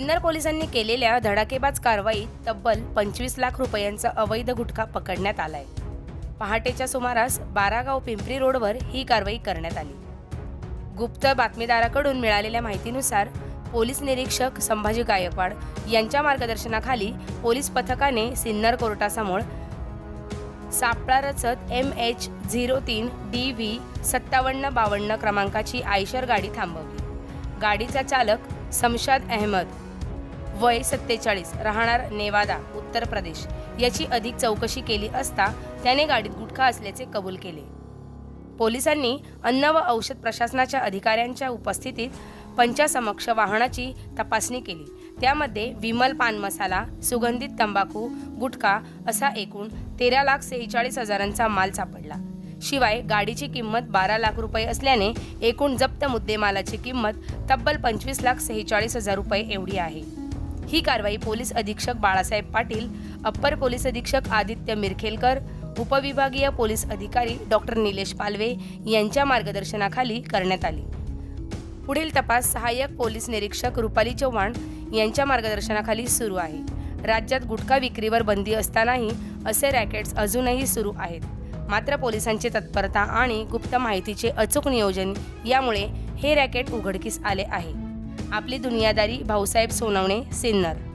सिन्नर पोलिसांनी केलेल्या धडाकेबाज कारवाईत तब्बल पंचवीस लाख रुपयांचा अवैध गुटखा पकडण्यात आलाय. पहाटेच्या सुमारास बारागाव पिंपरी रोडवर ही कारवाई करण्यात आली. गुप्त बातमीदाराकडून मिळालेल्या माहितीनुसार पोलीस निरीक्षक संभाजी गायकवाड यांच्या मार्गदर्शनाखाली पोलीस पथकाने सिन्नर कोर्टासमोर सापळा रचत एम एच झिरो तीन डी व्ही सत्तावन्न बावन्न क्रमांकाची आयशर गाडी थांबवली. गाडीचा चालक समशाद अहमद वय सत्तेचाळीस राहणार नेवादा उत्तर प्रदेश. याची अधिक चौकशी केली असता त्याने गाडीत गुटखा असल्याचे कबूल केले. पोलिसांनी अन्न व औषध प्रशासनाच्या अधिकाऱ्यांच्या उपस्थितीत पंचासमक्ष वाहनाची तपासणी केली. त्यामध्ये विमल पान मसाला सुगंधित तंबाखू गुटखा असा एकूण तेरा लाख सेहेचाळीस हजारांचा माल सापडला. शिवाय गाडीची किंमत बारा लाख रुपये असल्याने एकूण जप्त मुद्देमालाची किंमत तब्बल पंचवीस लाख सेहेचाळीस हजार रुपये एवढी आहे. ही कारवाई पोलीस अधीक्षक बाळासाहेब पाटील अप्पर पोलीस अधीक्षक आदित्य मिरखेलकर उपविभागीय पोलीस अधिकारी डॉक्टर निलेश पालवे यांच्या मार्गदर्शनाखाली करण्यात आली. पुढील तपास सहाय्यक पोलीस निरीक्षक रुपाली चव्हाण यांच्या मार्गदर्शनाखाली सुरू आहे. राज्यात गुटखा विक्रीवर बंदी असतानाही असे रॅकेट्स अजूनही सुरू आहेत. मात्र पोलिसांची तत्परता आणि गुप्त माहितीचे अचूक नियोजन यामुळे हे रॅकेट उघडकीस आले आहे. आपली दुनियादारी भाऊसाहेब सोनवणे सिन्नर.